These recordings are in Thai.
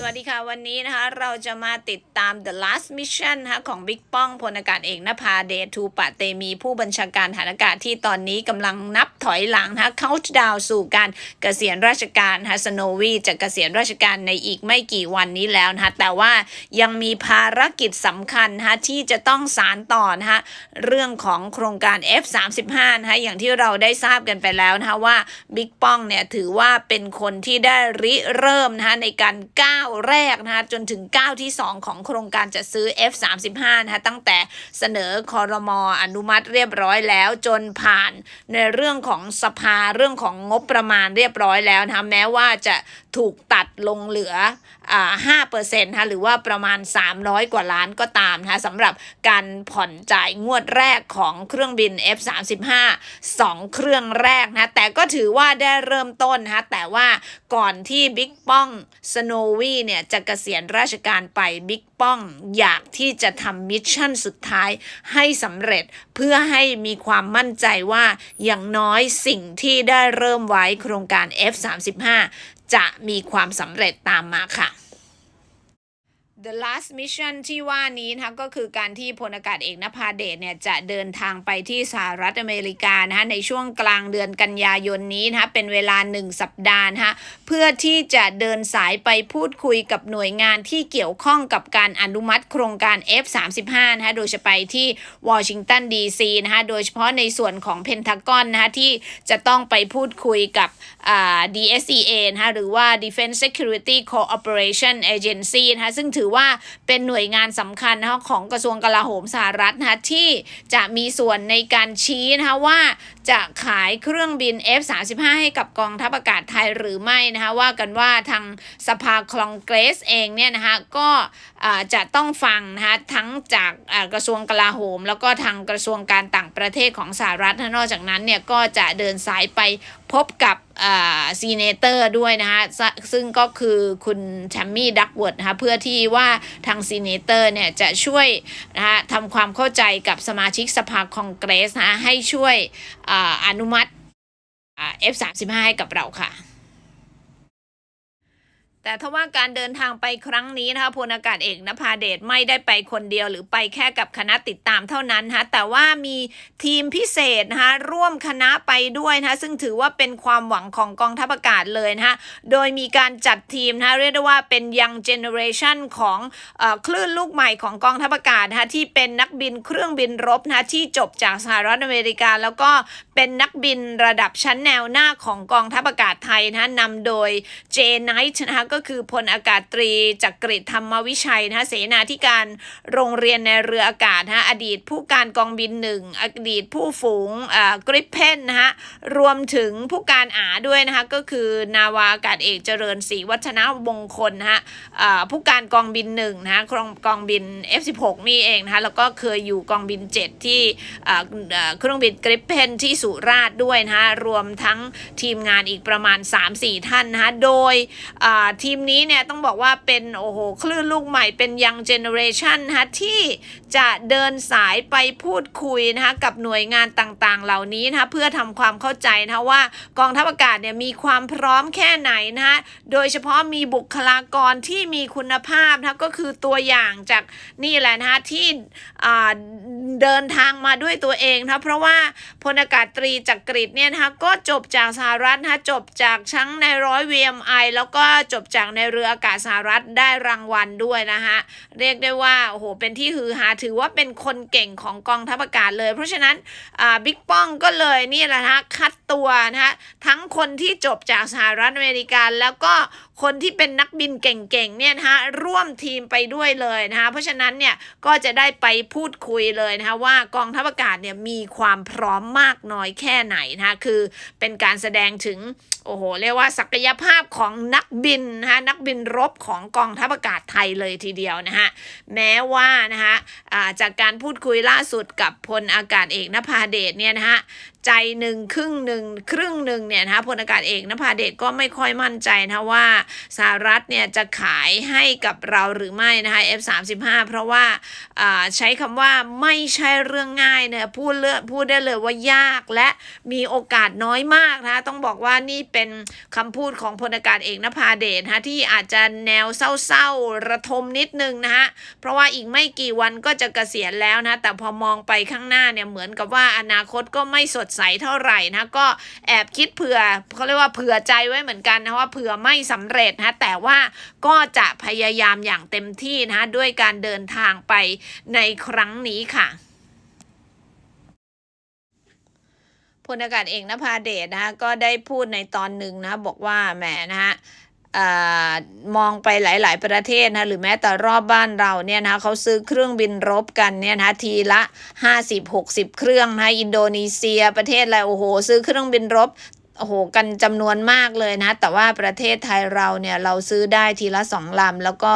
สวัสดีค่ะ วันนี้นะคะ เราจะมาติดตาม The Last Mission นะคะของบิ๊กป้องพลอากาศเอกนภาเดชทูปะเตมี ผู้บัญชาการฐานอากาศที่ตอนนี้กำลังนับถอยหลังนะคะเขาดาวสู่การเกษียณราชการนะคะสโนวีจะเกษียณราชการในอีกไม่กี่วันนี้แล้วนะคะแต่ว่ายังมีภารกิจสำคัญนะคะที่จะต้องสารต่อนะคะเรื่องของโครงการ F35 นะคะอย่างที่เราได้ทราบกันไปแล้วนะคะว่าบิ๊กป้องเนี่ยถือว่าเป็นคนที่ได้ริเริ่มนะคะในการก้าวแรกนะคะจนถึงก้วที่ 2 ของโครงการจะซื้อ F35 นะคะตั้งแต่เสนอคอรมออนุมัติเรียบร้อยแล้วจนผ่านในเรื่องของสภาเรื่องของงบประมาณเรียบร้อยแล้วนะคะแม้ว่าจะถูกตัดลงเหลือ ห้าเปอร์เซ็นต์ะหรือว่าประมาณ 300 กว่าล้านก็ตามนะคะสำหรับการผ่อนจ่ายงวดแรกของเครื่องบิน F35 2 เครื่องแรกนะแต่ก็ถือว่าได้เริ่มต้นนะคะแต่ว่าก่อนที่บิ๊กป้องสโนวีเนี่ยจะเกษียณราชการไปบิ๊กป้องอยากที่จะทำมิชชั่นสุดท้ายให้สำเร็จเพื่อให้มีความมั่นใจว่าอย่างน้อยสิ่งที่ได้เริ่มไว้โครงการ F35 จะมีความสำเร็จตามมาค่ะ The last mission ที่ว่านี้นะคะก็คือการที่พลอากาศเอกนภาเดชเนี่ยจะเดินทางไปที่สหรัฐอเมริกานะคะในช่วงกลางเดือนกันยายนนี้นะคะเป็นเวลา 1 สัปดาห์นะคะเพื่อที่จะเดินสายไปพูดคุยกับหน่วยงานที่เกี่ยวข้องกับการอนุมัติโครงการ F35 นะคะโดยจะไปที่วอชิงตันดีซีนะคะโดยเฉพาะในส่วนของเพนทากอนนะคะที่จะต้องไปพูดคุยกับอ่า DSEA นะคะหรือว่า Defense Security Cooperation Agency นะคะซึ่งถือว่าเป็นหน่วยงานสำคัญนะคะของกระทรวงกลาโหมสหรัฐนะคะที่จะมีส่วนในการชี้นะคะว่า จะขายเครื่องบิน F35 ให้กับกองทัพอากาศไทยหรือไม่นะคะว่ากันว่าทางสภาคลองเกรสเองเนี่ยนะคะก็จะต้องฟังนะคะทั้งจากกระทรวงกลาโหม แล้วก็ทางกระทรวงการต่างประเทศของสหรัฐนอกจากนั้นเนี่ยก็จะเดินสายไปพบกับซีเนเตอร์ด้วยนะคะซึ่งก็คือคุณแชมมี่ดักเวิร์ดนะคะเพื่อที่ว่าทางซีเนเตอร์เนี่ยจะช่วยนะคะทำความเข้าใจกับสมาชิกสภาคองเกรสนะะให้ช่วยออนุมัติ F35 ให้กับเราค่ะ แต่ถ้าว่าการเดินทางไปครั้งนี้นะคะพลอากาศเอกนภาเดชไม่ได้ไปคนเดียวหรือไปแค่กับคณะติดตามเท่านั้นนะคะแต่ว่ามีทีมพิเศษนะคะร่วมคณะไปด้วยนะคะซึ่งถือว่าเป็นความหวังของกองทัพอากาศเลยนะคะโดยมีการจัดทีมนะคะเรียกได้ว่าเป็นยังเจเนอเรชันของเออคลื่นลูกใหม่ของกองทัพอากาศนะคะที่เป็นนักบินเครื่องบินรบนะคะที่จบจากสหรัฐอเมริกา แล้วก็เป็นนักบินระดับชั้นแนวหน้าของกองทัพอากาศไทยนะคะนำโดยเจไนท์นะคะก็็คือพลอากาศตรีจักริดธรรมวิชัยนะเสนาธิการโรงเรียนในเรืออากาศนะอดีตผู้การกองบินหนึ่งอดีตผู้ฝูงกริปเพนนะคะรวมถึงผู้การอาด้วยนะคะก็คือนาวาอากาศเอกเจริญศรีวัฒนมงคลนะคะผู้การกองบินหนึ่งนะคะกองกองบิน F16 นี่เองนะคะแล้วก็เคยอยู่กองบิน 7 ที่เครื่องบินกริปเพนที่สุราษฎร์ด้วยนะคะรวมทั้งทีมงานอีกประมาณ 3-4 ท่านนะคะโดยทีมนี้เนี่ยต้องบอกว่าเป็นโอ้โหคลื่นลูกใหม่เป็นยังเจเนอเรชันนะคะที่จะเดินสายไปพูดคุยนะคะกับหน่วยงานต่างๆ เหล่านี้นะคะเพื่อทำความเข้าใจนะคะว่ากองทัพอากาศเนี่ยมีความพร้อมแค่ไหนนะคะโดยเฉพาะมีบุคลากรที่มีคุณภาพนะคะก็คือตัวอย่างจากนี่แหละนะคะที่เดินทางมาด้วยตัวเองนะเพราะว่าพลอากาศตรีจักริดเนี่ยนะคะก็จบจากสหรัฐนะคะจบจากชั้งในร้อย VMI แล้วก็จบจากในเรืออากาศสหรัฐได้รางวัลด้วยนะคะเรียกได้ว่าโอ้โหเป็นที่ฮือฮาถือว่าเป็นคนเก่งของกองทัพอากาศเลย เพราะฉะนั้นบิ๊กป้องก็เลยนี่แหละนะคะคัดตัวนะคะทั้งคนที่จบจากสหรัฐอเมริกาแล้วก็ คนที่เป็นนักบินเก่งๆเนี่ยนะคะร่วมทีมไปด้วยเลยนะคะเพราะฉะนั้นเนี่ยก็จะได้ไปพูดคุยเลยนะคะว่ากองทัพอากาศเนี่ยมีความพร้อมมากน้อยแค่ไหนนะคะคือเป็นการแสดงถึงโอ้โหเรียกว่าศักยภาพของนักบินนะคะนักบินรบของกองทัพอากาศไทยเลยทีเดียวนะฮะแม้ว่านะคะจากการพูดคุยล่าสุดกับพลอากาศเอกนภาเดชเนี่ยนะฮะใจหนึ่งครึ่งหนึ่งครึ่งหนึ่งเนี่ยนะคะพลอากาศเอกนภาเดชก็ไม่ค่อยมั่นใจนะว่าสหรัฐเนี่ยจะขายให้กับเราหรือไม่นะคะ F35 เพราะว่าอ่าใช้คำว่าไม่ใช่เรื่องง่ายนะพูดเลือพูดได้เลยว่ายากและมีโอกาสน้อยมากนะคะต้องบอกว่านี่เป็นคำพูดของพลอากาศเอกนภาเดชนะคะที่อาจจะแนวเศร้าๆระทมนิดนึงนะคะเพราะว่าอีกไม่กี่วันก็จะเกษียณแล้วนะแต่พอมองไปข้างหน้าเนี่ยเหมือนกับว่าอนาคตก็ไม่สดใสเท่าไหร่นะก็แอบคิดเผื่อเขาเรียกว่าเผื่อใจไว้เหมือนกันนะว่าเผื่อไม่สำเร็จนะแต่ว่าก็จะพยายามอย่างเต็มที่นะด้วยการเดินทางไปในครั้งนี้ค่ะพลอากาศเอกนภาเดชนะคะก็ได้พูดในตอนหนึ่งนะบอกว่าแหมนะฮะ มองไปหลาย ๆ ประเทศนะหรือแม้แต่รอบบ้านเราเนี่ยนะเขาซื้อเครื่องบินรบกันเนี่ยนะทีละ 50-60 เครื่องนะอินโดนีเซียประเทศอะไรโอ้โห ซื้อเครื่องบินรบโอ้โหกันจำนวนมากเลยนะ แต่ว่าประเทศไทยเราเนี่ยเราซื้อได้ทีละสองลำแล้วก็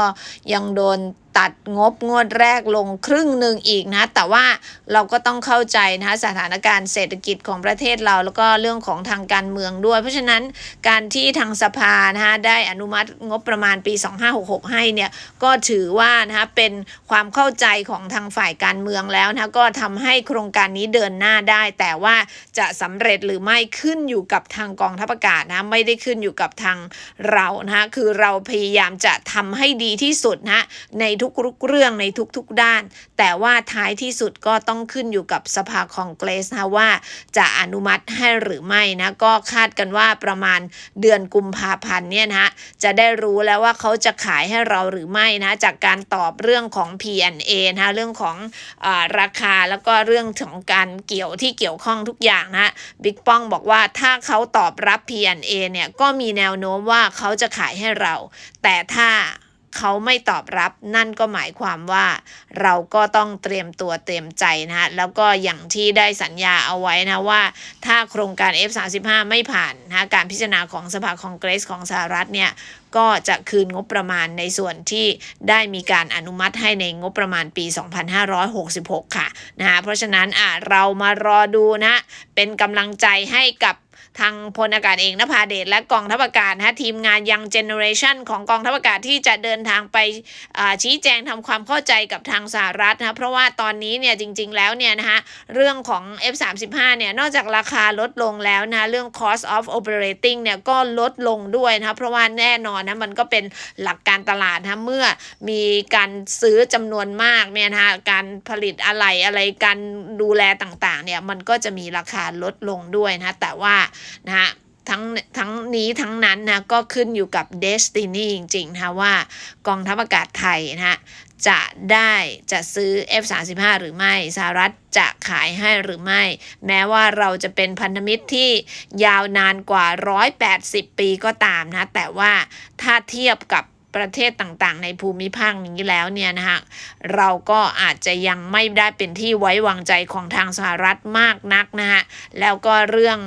ยังโดน ตัดงบงวดแรกลงครึ่งหนึ่งอีกนะ แต่ว่าเราก็ต้องเข้าใจนะสถานการณ์เศรษฐกิจของประเทศเรา แล้วก็เรื่องของทางการเมืองด้วย เพราะฉะนั้นการที่ทางสภานะฮะได้อนุมัติงบประมาณปี 2566 ให้เนี่ยก็ถือว่านะคะเป็นความเข้าใจของทางฝ่ายการเมืองแล้วนะก็ทำให้โครงการนี้เดินหน้าได้ แต่ว่าจะสำเร็จหรือไม่ขึ้นอยู่กับทางกองทัพอากาศนะไม่ได้ขึ้นอยู่กับทางเรานะคือเราพยายามจะทำให้ดีที่สุดนะในทุกๆเรื่องในทุกๆด้าน แต่ว่าท้ายที่สุดก็ต้องขึ้นอยู่กับสภาคองเกรสนะว่าจะอนุมัติให้หรือไม่นะก็คาดกันว่าประมาณเดือนกุมภาพันธ์เนี่ยนะจะได้รู้แล้วว่าเขาจะขายให้เราหรือไม่นะจากการตอบเรื่องของ P&A นะเรื่องของอราคาแล้วก็เรื่องของการเกี่ยวที่เกี่ยวข้องทุกอย่างนะบิ๊กป้องบอกว่าถ้าเขาตอบรับ P&A เนี่ยก็มีแนวโน้มว่าเขาจะขายให้เรา แต่ถ้า เขาไม่ตอบรับนั่นก็หมายความว่า เราก็ต้องเตรียมตัวเตรียมใจนะฮะแล้วก็อย่างที่ได้สัญญาเอาไว้นะว่า ถ้าโครงการ F35 ไม่ผ่านนะการพิจารณาของสภาคองเกรสของสหรัฐเนี่ยก็จะคืนงบประมาณในส่วนที่ได้มีการอนุมัติให้ในงบประมาณปี 2566 ค่ะนะฮะเพราะฉะนั้นอะเรามารอดูนะ เป็นกำลังใจให้กับ ทางพลอากาศเอกนภาเดชและกองทัพอากาศนะฮะทีมงานยังเจเนอเรชันของกองทัพอากาศที่จะเดินทางไปชี้แจงทำความเข้าใจกับทางสหรัฐนะเพราะว่าตอนนี้เนี่ยจริง ๆ แล้วเนี่ยนะคะเรื่องของ F35 เนี่ยนอกจากราคาลดลงแล้วนะเรื่อง cost of operating เนี่ยก็ลดลงด้วยนะเพราะว่าแน่นอนนะมันก็เป็นหลักการตลาดนะเมื่อมีการซื้อจำนวนมากเนี่ยนะคะการผลิตอะไรอะไรการดูแลต่างๆเนี่ยมันก็จะมีราคาลดลงด้วยนะแต่ว่านะฮะทั้งทั้งนี้ทั้งนั้นนะก็ขึ้นอยู่กับเดสตินีจริงๆนะว่ากองทัพอากาศไทยนะจะได้จะซื้อ F35 หรือไม่สหรัฐจะขายให้หรือไม่ แม้ว่าเราจะเป็นพันธมิตรที่ยาวนานกว่า 180 ปีก็ตามนะ แต่ว่าถ้าเทียบกับประเทศต่างๆ ในภูมิภาคนี้แล้วเนี่ยนะฮะเราก็อาจจะยังไม่ได้เป็นที่ไว้วางใจของทางสหรัฐมากนักนะฮะแล้วก็เรื่อง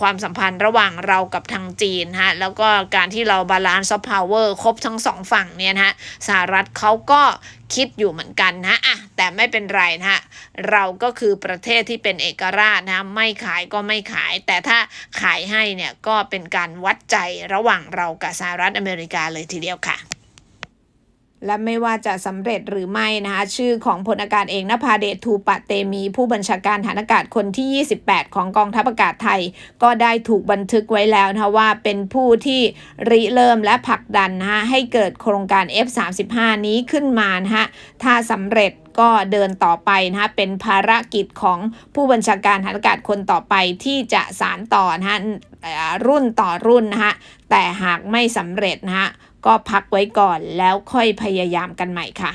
ความสัมพันธ์ระหว่างเรากับทางจีนฮะแล้วก็การที่เราบาลานซ์ซอฟต์พาวเวอร์ครบทั้งสองฝั่งเนี่ยนะฮะสหรัฐเขาก็คิดอยู่เหมือนกันนะอะแต่ไม่เป็นไรนะฮะเราก็คือประเทศที่เป็นเอกราชนะไม่ขายก็ไม่ขาย แต่ถ้าขายให้เนี่ยก็เป็นการวัดใจระหว่างเรากับสหรัฐอเมริกาเลยทีเดียวค่ะ และไม่ว่าจะสำเร็จหรือไม่นะคะชื่อของพลอากาศเอกนภาเดชทูปะเตมี ผู้บัญชาการฐานอากาศคนที่ 28 ของกองทัพอากาศไทย ก็ได้ถูกบันทึกไว้แล้วนะคะว่าเป็นผู้ที่ริเริ่มและผลักดันนะคะให้เกิดโครงการ F35 นี้ขึ้นมานะคะถ้าสำเร็จก็เดินต่อไปนะคะเป็นภารกิจของผู้บัญชาการฐานอากาศคนต่อไปที่จะสานต่อนะคะรุ่นต่อรุ่นนะคะแต่หากไม่สำเร็จนะคะ ก็พักไว้ก่อนแล้วค่อยพยายามกันใหม่ค่ะ